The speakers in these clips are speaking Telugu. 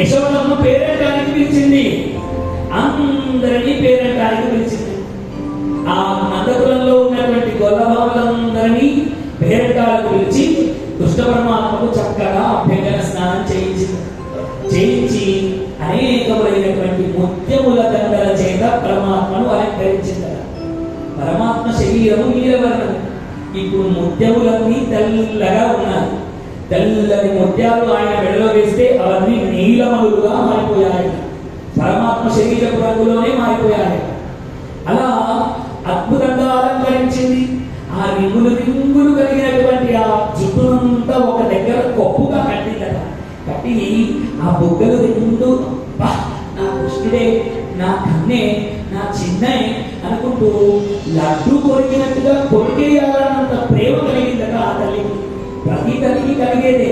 యశోదమ్మ పేరెంటానికి పిలిచింది. అందరినీ పేరెంటానికి పిలిచింది. ఆ నందకులంలో ఉన్నటువంటి గొల్లవాళ్ళందరినీ పేరెంటాలకు పిలిచి కృష్ణ పరమాత్మకు చక్కగా అభ్యంగన స్నానం చేయించింది. జయించి అనేకమైనటువంటి ముత్యముల దండల చేత పరమాత్మను అలంకరించింది పరమాత్మ శరీరము నీలవర్ణం ఇప్పుడు ముత్యములన్నీ తెల్లగా ఉన్నాయి. తెల్లని ముత్యాలు ఆయన మెడలో వేస్తే అవన్నీ నీలమలుగా మారిపోయాయి పరమాత్మ శరీరపు రంగులోనే మారిపోయాయి అలా అద్భుతంగా అలంకరించింది. ఆ రింగులు రింగులు కలిగినటువంటి ఆ జుట్టునంతా ఒక దగ్గర కొప్పుగా కట్టిందట. కట్టి ఆ బొగ్గలు రెండు "అబ్బా, నా కృష్ణుడే నా కన్నే నా చిన్నే అనుకుంటూ లడ్డు కొరికినట్టుగా కొరికేయాలన్నంత ప్రేమ కలిగిందట ఆ తల్లి. ప్రతి తల్లికి కలిగేదే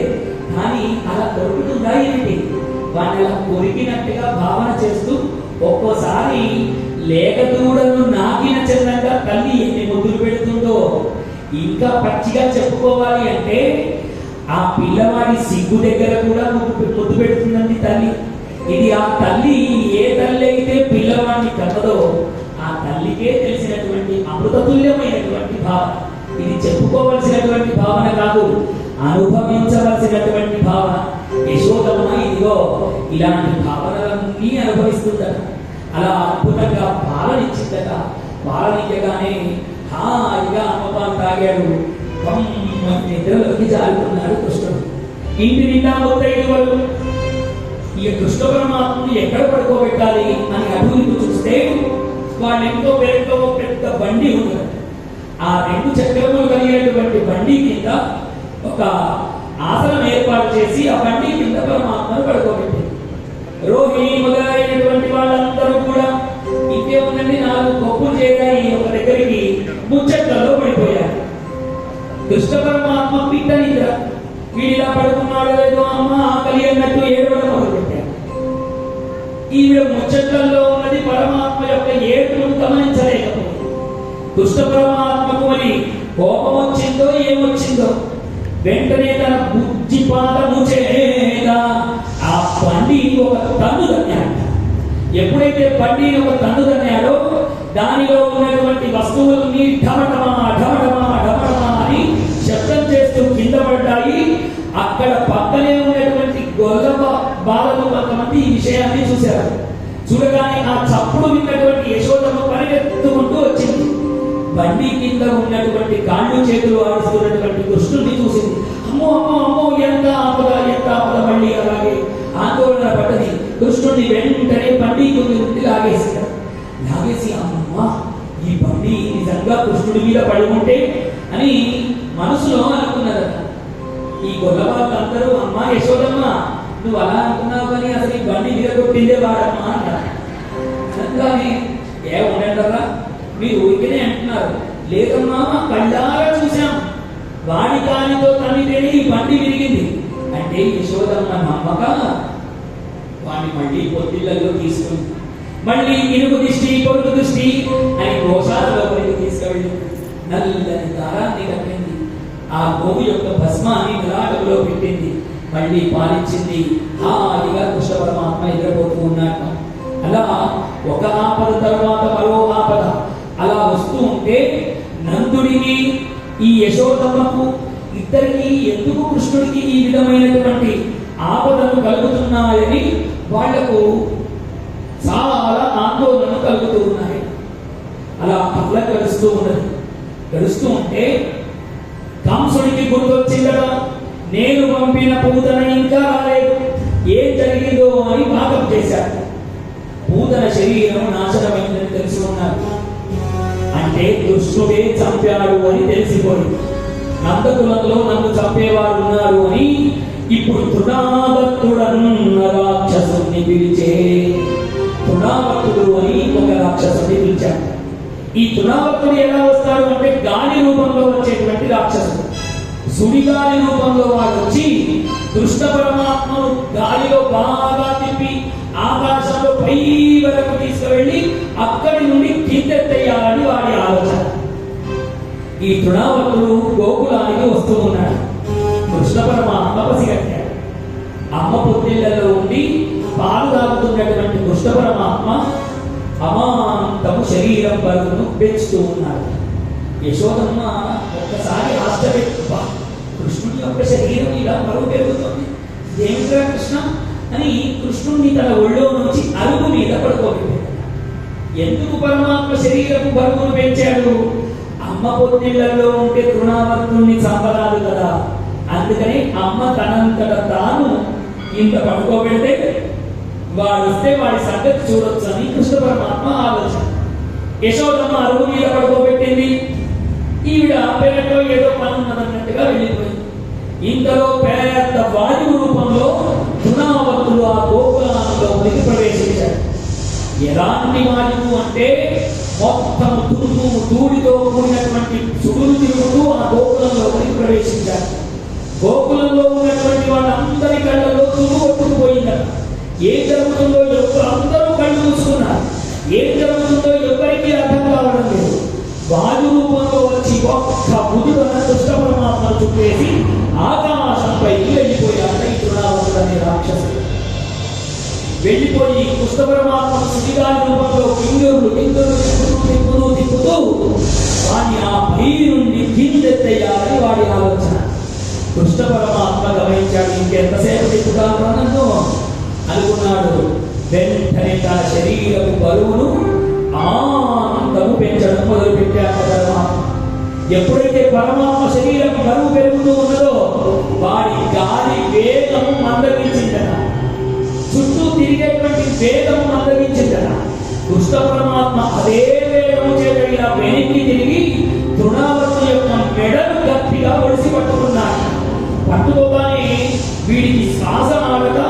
కానీ అలా దొరుకుతుందా ఏంటి వాడిని అలా కొరికినట్టుగా భావన చేస్తూ ఒక్కోసారి లేక దూడను నాకిన చిన్నగా తల్లి ఎన్ని ముద్దులు పెడుతుందో ఇంకా పచ్చిగా చెప్పుకోవాలి అంటే ఆ పిల్లవాడి సిగ్గు దగ్గర కూడా నువ్వు పొద్దు పెడుతుందండి తల్లి. ఇది ఆ తల్లి ఏ తల్లి అయితే పిల్లవాడిని కన్నదో ఆ తల్లికే తెలిసినటువంటి అమృతతుల్యమైనటువంటి భావన. ఇది చెప్పుకోవలసినటువంటి భావన కాదు అనుభవించవలసినటువంటి భావన. యశోదమ్మ ఇదిగో ఇలాంటి భావనలన్నీ అనుభవిస్తుందట. అలా అద్భుతంగా పాలనిచ్చిందట. పాలనిచ్చగానే హాయిగా అమ్మపాలు తాగాడు. నిద్రలోకి జారుకున్నాడు కృష్ణుడు ఇంటి నిండా మొత్తైదు వాళ్ళు ఈ కృష్ణ పరమాత్మని ఎక్కడ పడుకోబెట్టాలి అని అభివృద్ధి చూస్తే వాళ్ళ ఎంతో పేరుతో పెద్ద బండి ఉంది. ఆ రెండు చక్రములు కలిగినటువంటి బండి కింద ఒక ఆసనం ఏర్పాటు చేసి ఆ బండి కింద పరమాత్మ ఈమె ముచ్చట్లలో ఉన్నది పరమాత్మ యొక్క ఏడును గమనించలేకపోయింది దుష్ట పరమాత్మకు అని కోపం వచ్చిందో ఏమొచ్చిందో? వెంటనే తన బుద్ధి పాట చేత ఆ పండి ఒక తన్ను తన్నాడు ఎప్పుడైతే పండి ఒక తన్ను తన్నాడో దానిలో ఉన్నటువంటి వస్తువులన్నీ ఢమటమా ఢమటమా చప్పుడు విన్నటువంటి యశోదమ్మ పరిగెత్తుకుంటూ వచ్చింది. బండి కింద ఉన్నటువంటి కాళ్ళు చేతులు ఆడుస్తున్నటువంటి కృష్ణుడిని చూసింది. అమ్మో అమ్మో అమ్మో ఎంత ఆపద ఎంత ఆపద బండి అలాగే ఆందోళన పడ్డది. కృష్ణుడిని వెంటనే బండి నుండి లాగేసాడు లాగేసి అమ్మా ఈ బండి నిజంగా కృష్ణుడి మీద పడి ఉంటే అని మనసులో అనుకున్నదట ఈ గొల్లవాళ్ళందరూ అమ్మా యశోదమ్మ నువ్వు అలా అనుకున్నావు కానీ అసలు ఈ బండి మీద కొట్టిందే వాడమ్మా అన్నారు అనగానే ఏ ఉండరా మీరు ఊరికనే అంటున్నారు. లేదమ్మా కళ్ళారా చూసాం వాడి కానితో తనితేనే ఈ బండి విరిగింది. అంటే యశోదమ్మ నమ్మక? వాడిని మళ్ళీ పొత్తిళ్ళలో తీసుకుంది మళ్ళీ ఇనుగు దిష్టి పొరుగు దృష్టి అని గోశాల లోపలికి తీసుకెళ్ళి నల్లని దారాన్ని కట్టింది. ఆ గోవు యొక్క భస్మాన్ని నిరాటంలో పెట్టింది. మళ్ళీ పాలించింది హాయిగా కృష్ణ పరమాత్మ ఎదురపోతూ ఉన్నాడు. అలా ఒక ఆపద తర్వాత మరో ఆపద. అలా వస్తూ ఉంటే నందుడికి ఈ యశోదమ్మకు ఇద్దరికి ఎందుకు కృష్ణుడికి ఈ విధమైనటువంటి ఆపదలు కలుగుతున్నాయని వాళ్ళకు చాలా ఆందోళన కలుగుతూ ఉన్నాయి. అలా పట్ల గడుస్తూ ఉన్నది. గడుస్తూ ఉంటే కంసుడికి గుర్తొచ్చిందట నేను పంపిన పూతన ఇంకా రాలేదు. ఏం జరిగిందో అని పాపం చేశాడు నూతన శరీరం నాశనమైందని తెలిసి ఉన్నారు అంటే దుష్టుడే చంపాడు అని తెలిసిపోయి నందకులంలో నన్ను చంపేవారు ఉన్నారు అని ఇప్పుడు తృణాభక్తుడన్న రాక్షసుని పిలిచే తృణాభక్తుడు అని ఒక రాక్షసుని పిలిచాడు. ఈ తృణాభక్తుడు ఎలా వస్తాడు అంటే గాలి రూపంలో వచ్చేటువంటి రాక్షసుడు. సుడిగాలి రూపంలో వాడు వచ్చి దుష్ట పరమాత్మను గాలిలో గాలిలో బాగా ఈ తృణావతుడు గోకులానికి వస్తూ ఉన్నాడు కృష్ణ పరమాత్మ పసిగట్టాడు. అమ్మ పొత్తిళ్ళలో ఉండి పాలు తాగుతున్నటువంటి కృష్ణ పరమాత్మ అమాంతము శరీరం బరువును పెంచుతూ ఉన్నాడు యశోదమ్మ ఒక్కసారి ఆశ్చర్యపా కృష్ణుని యొక్క శరీరం ఇలా బరువు పెరుగుతుంది. ఏమిట్రా కృష్ణ? అని కృష్ణుణ్ణి తన ఒళ్ళో నుంచి అరుగు మీద పడుకోబెట్టాడు. ఎందుకు పరమాత్మ శరీరపు బరువును పెంచాడు? అమ్మ పొత్తిళ్ళలో ఉంటే తృణావర్తుణ్ణి చంపరాదు కదా. అందుకని అమ్మ తనంతట తాను ఇంత పడుకోబెడితే వాడు వస్తే వాడి సంగతి చూడొచ్చు అని కృష్ణ పరమాత్మ ఆలోచన. యశోదమ్మ అరువు మీద పడుకోబెట్టింది. ఈవిడ పెరట్లో ఏదో పని ఉన్నదన్నట్టుగా వెళ్ళిపోయింది. ఇంతలో పేద వాయువు రూపంలో తృణావర్తులు ఆ గోకులంలోకి ప్రవేశించారు. ఎలాంటి వాయువు అంటే మొత్తం తురుము ధూళితో కూడినటువంటి సుడులు తిరుగుతూ ఆ గోకులంలోకి ప్రవేశించారు. గోకులంలో ఉన్నటువంటి వాళ్ళందరి కళ్ళలో తుమ్ము కొట్టుకుపోయిందట ఏం జరుగుతుందో ఎవరు అందరూ కళ్ళు మూసుకున్నారు. ఏం జరుగుతుందో ఎవరికీ అర్థం కావడం లేదు. వాయు రూపంలో వచ్చి ఒక్క బుధుడన దుష్ట పరమాత్మ చుట్టేసి ఆకాశంపై వెళ్ళిపోయి కృష్ణ పరమాత్మ సుడిగాలి రూపంలో కింగురులు కింగురులు తిప్పుతూ తిప్పుతూ తిప్పుతూ వాడిని ఆ భయ నుండి తీర్చెత్తేయాలని వాడి ఆలోచన. కృష్ణ పరమాత్మ గమనించాడు ఇంకెంతసేపు తిప్పుతాను అన్నదో అనుకున్నాడు. వెంటనే తన శరీరపు బరువును ఆనందము పెంచడం మొదలుపెట్టాడు పరమాత్మ. ఎప్పుడైతే పరమాత్మ శరీరం బరువు పెరుగుతూ ఉన్నదో వాడి గాలి వే దుష్ట పరమాత్మ అదే వేగము చేత ఇలా వెనక్కి తిరిగి తృణావర్తి యొక్క మెడను గట్టిగా ఒడిసి పట్టుకున్నాడు. పట్టుకోగానే వీడికి శ్వాస ఆడక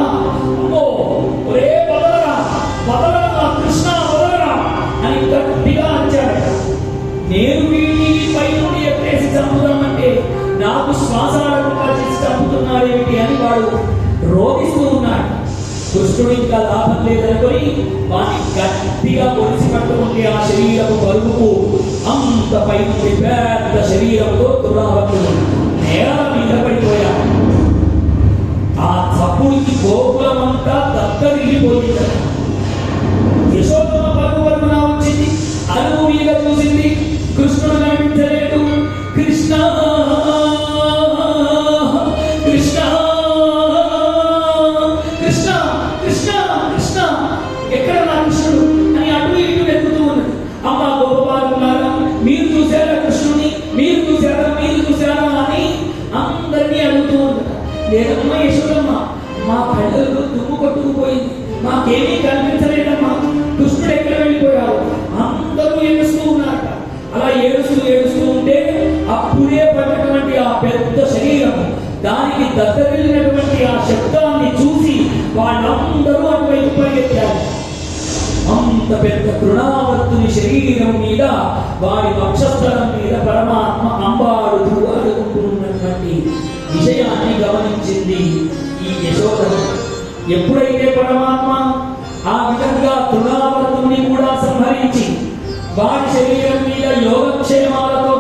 ఇంకా లాభం లేదనుకొని వాడిని గట్టిగా పొడిసి పట్టుకుంటే ఆ శరీరపు బరువుకు అంత పై పెద్ద శరీరంతో దురావతుడు నేల మీద పడిపోయాడు ఆ చప్పుడికి గోకులమంతా దత్తరిల్లిపోయింది ఉంటారు యశోదమ్మ మా కళ్ళల్లో దుమ్ము కొట్టుకుపోయింది. మాకేమీ కనిపించలేదమ్మా. దుష్టుడు ఎక్కడ వెళ్ళిపోయాడు? అందరూ ఏడుస్తూ ఉన్నారట. అలా ఏడుస్తూ ఏడుస్తూ ఉంటే అప్పుడే పడినటువంటి ఆ పెద్ద శరీరం దానికి దద్దరిల్లినటువంటి ఆ శబ్దాన్ని చూసి వాళ్ళందరూ అటువైపు పరిగెత్తారు. అంత పెద్ద తృణావర్తుని శరీరం మీద వారి వక్షస్థలం మీద పరమాత్మ ఎప్పుడైతే పరమాత్మ ఆ విధంగా తృణావర్తుని కూడా సంహరించి వారి శరీరం మీద యోగక్షేమాలతో